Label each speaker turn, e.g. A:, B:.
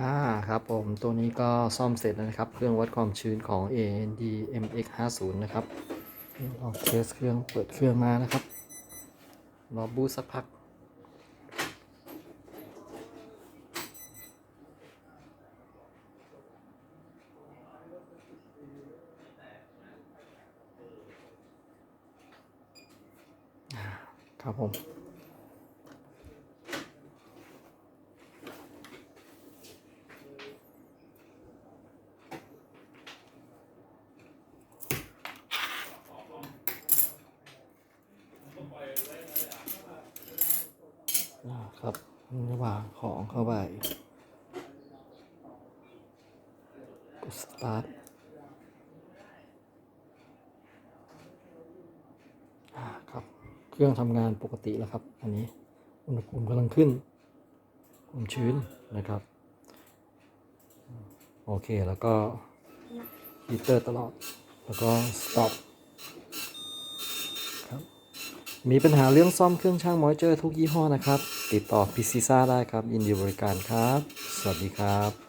A: อ่าครับผมตัวนี้ก็ซ่อมเสร็จแล้วนะครับ เครื่องวัดความชื้นของ AND MX 5 0นะครับลองเทสเครื่องเปิดเครื่องมานะครับรอบูตสักพักครับผม ครับระหว่างของเข้าไปกดสตาร์ทอ่าครับ เครื่องทำงานปกติแล้วครับ อันนี้ อุณหภูมิกำลังขึ้นความชื้นนะครับ โอเคแล้วก็ฮีเตอร์ตลอด แล้วก็สต็อปครับ มีปัญหาเรื่องซ่อมเครื่องช่างมอยเจอร์ทุกยี่ห้อนะครับ ติดต่อพิซซ่าได้ครับยินดีบริการครับ สวัสดีครับ